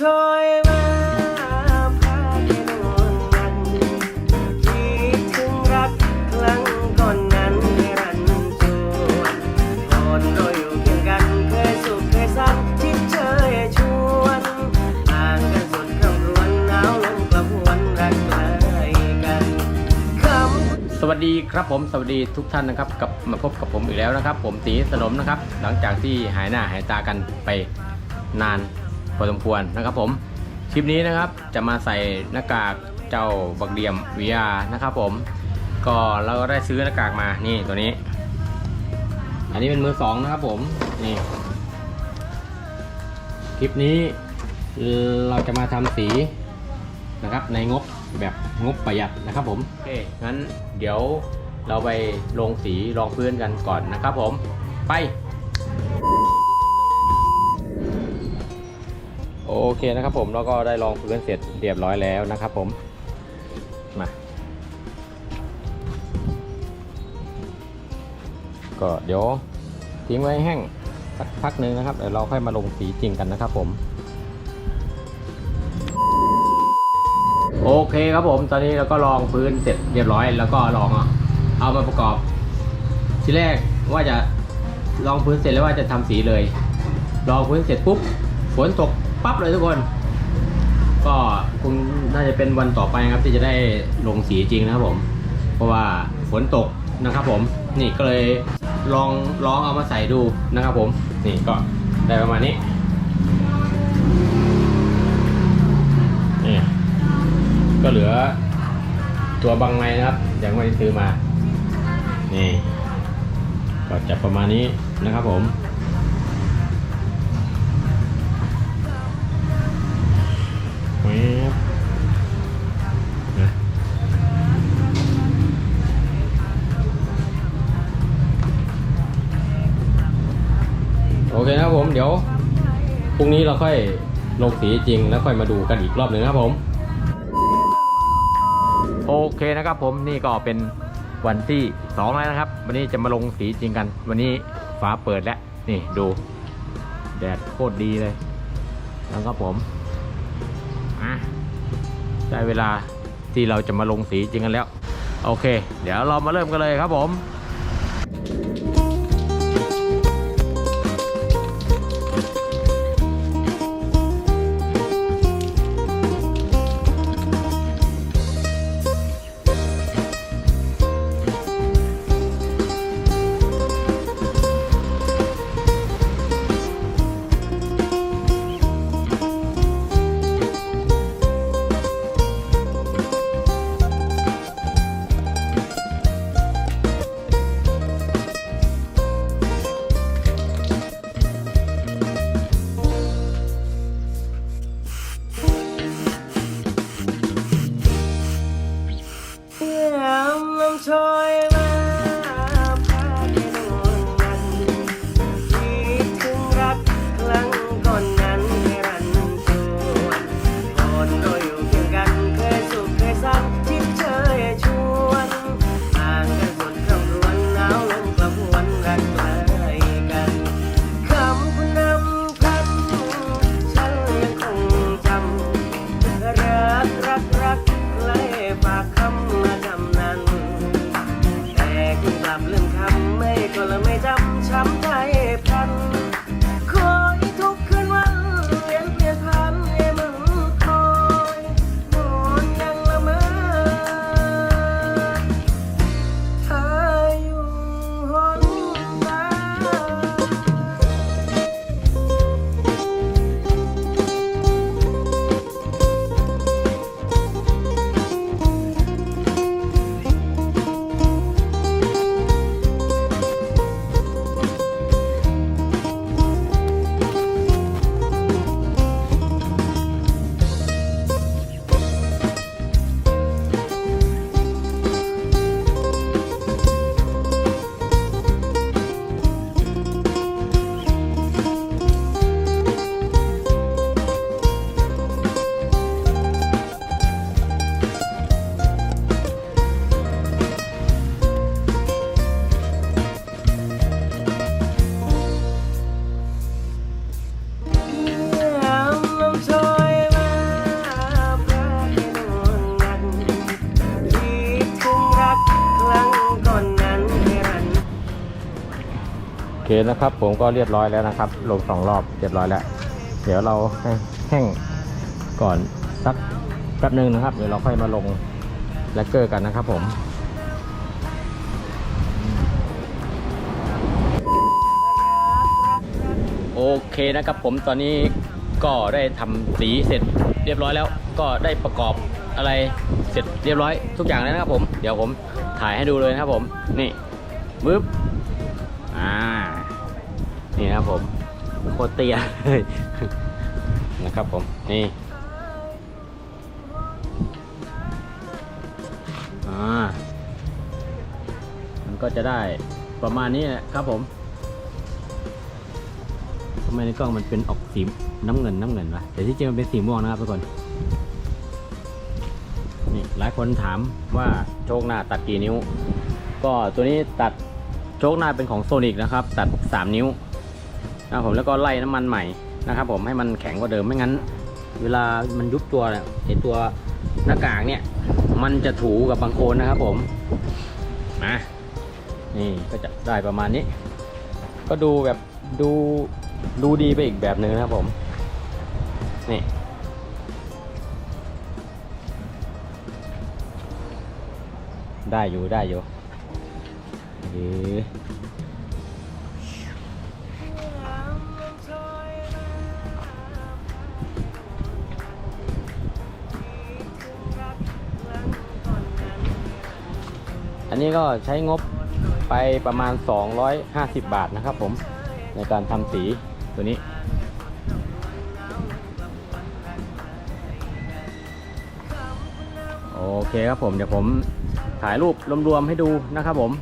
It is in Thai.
ชอยมาพาแค่นอนนั้นคิดถึงรักครั้งก่อนนั้นให้รันจวนก่อนเราอยู่เคียงกันเคยสุขเคยสันที่เชยชวนห่างกันสุดคำรวนหนาวลมกระพวนรักไกลกันคำสวัสดีครับผมสวัสดีทุกท่านนะครับกลับมาพบกับผมอีกแล้วนะครับ ผมตีสนมนะครับ หลังจากที่หายหน้าหายตากันไปนาน พอสมควรนะครับผมคลิปนี้นะครับจะมาใส่หน้ากากเจ้าบักเดียม VR นะครับผมก็เราก็ได้ซื้อหน้ากากมานี่ตัวนี้ อันนี้เป็นมือสองนะครับผมนี่คลิปนี้เราจะมาทำสีนะครับในงบแบบงบประหยัดนะครับผมโอเคงั้นเดี๋ยวเราไปลงสีรองพื้นกันก่อนนะครับผมไป โอเคนะครับผมแล้วก็ได้รองพื้นเสร็จเรียบร้อยแล้วนะครับผมมาก็เดี๋ยวทิ้งไว้แห้งสักพักหนึ่งนะครับเดี๋ยวเราค่อยมาลงสีจริงกันนะครับผม โอเคครับผมตอนนี้เราก็ลองพื้นเสร็จเรียบร้อย แล้วก็ลองเอามาประกอบทีแรกว่าจะลองพื้นเสร็จแล้วว่าจะทำสีเลย ลองพื้นเสร็จปุ๊บฝนตก ปั๊บเลยทุกคน ก็คงน่าจะเป็นวันต่อไปครับ ที่จะได้ลงสีจริงนะครับผม เพราะว่าฝนตกนะครับผม นี่ก็เลยลองลองเอามาใส่ดูนะครับผม นี่ก็ได้ประมาณนี้นี่ก็เหลือตัวบังในนะครับยังไม่ได้ซื้อมา นี่ก็จะประมาณนี้นะครับผม ดี๋ยวพรุ่งนี้เราค่อยลงสีจริงแล้วค่อยมาดูกันอีกรอบหนึ่งนะครับผม โอเคนะครับผมนี่ก็เป็นวันที่สองแล้วนะครับ วันนี้จะมาลงสีจริงกัน วันนี้ฟ้าเปิดแล้วนี่ดูแดดโคตรดีเลยนะครับผมอะได้เวลาที่เราจะมาลงสีจริงกันแล้ว โอเค เดี๋ยวเรามาเริ่มกันเลยครับผม time. เคนะครับ ผมก็เรียบร้อยแล้วนะครับ ลงสองรอบเรียบร้อยแล้ว เดี๋ยวเราให้แห้งก่อนสักแป๊บหนึ่งนะครับ เดี๋ยวเราค่อยมาลงแลกเกอร์กันนะครับ ผมโอเคนะครับผมตอนนี้ก็ได้ทำสีเสร็จเรียบร้อยแล้ว ก็ได้ประกอบอะไรเสร็จเรียบร้อยทุกอย่างแล้วนะครับผม เดี๋ยวผมถ่ายให้ดูเลยนะครับผมนี่บึ๊บ นี่นะครับผมโคตรเตี้ยเลยนะครับผมนี่อ่ามันก็จะได้ประมาณนี้แหละครับผมทำไมในกล้องมันเป็นออกสีน้ำเงินน้ำเงินวะแต่ที่จริงมันเป็นสีม่วงนะครับทุกคนนี่หลายคนถามว่าโชคหน้าตัดกี่นิ้ว ก็ตัวนี้ตัดโชคหน้าเป็นของโซนิกนะครับ ตัด 3 นิ้ว นะครับผมแล้วก็ไล่น้ำมันใหม่นะครับ ผมให้มันแข็งกว่าเดิมไม่งั้น เวลามันยุบตัวเนี่ยไอตัวหน้ากากเนี่ย มันจะถูกับบางโคนนะครับ ผมมานี่ก็จะได้ประมาณนี้ ก็ดูแบบดูดูดีไปอีกแบบหนึ่งนะครับผมนี่ได้อยู่ได้อยู่เออ นี้ก็ใช้งบไปประมาณ 250 บาทนะครับผมในการทำสีตัวนี้ โอเคครับผมเดี๋ยวผมถ่ายรูปรวมๆให้ดูนะครับผม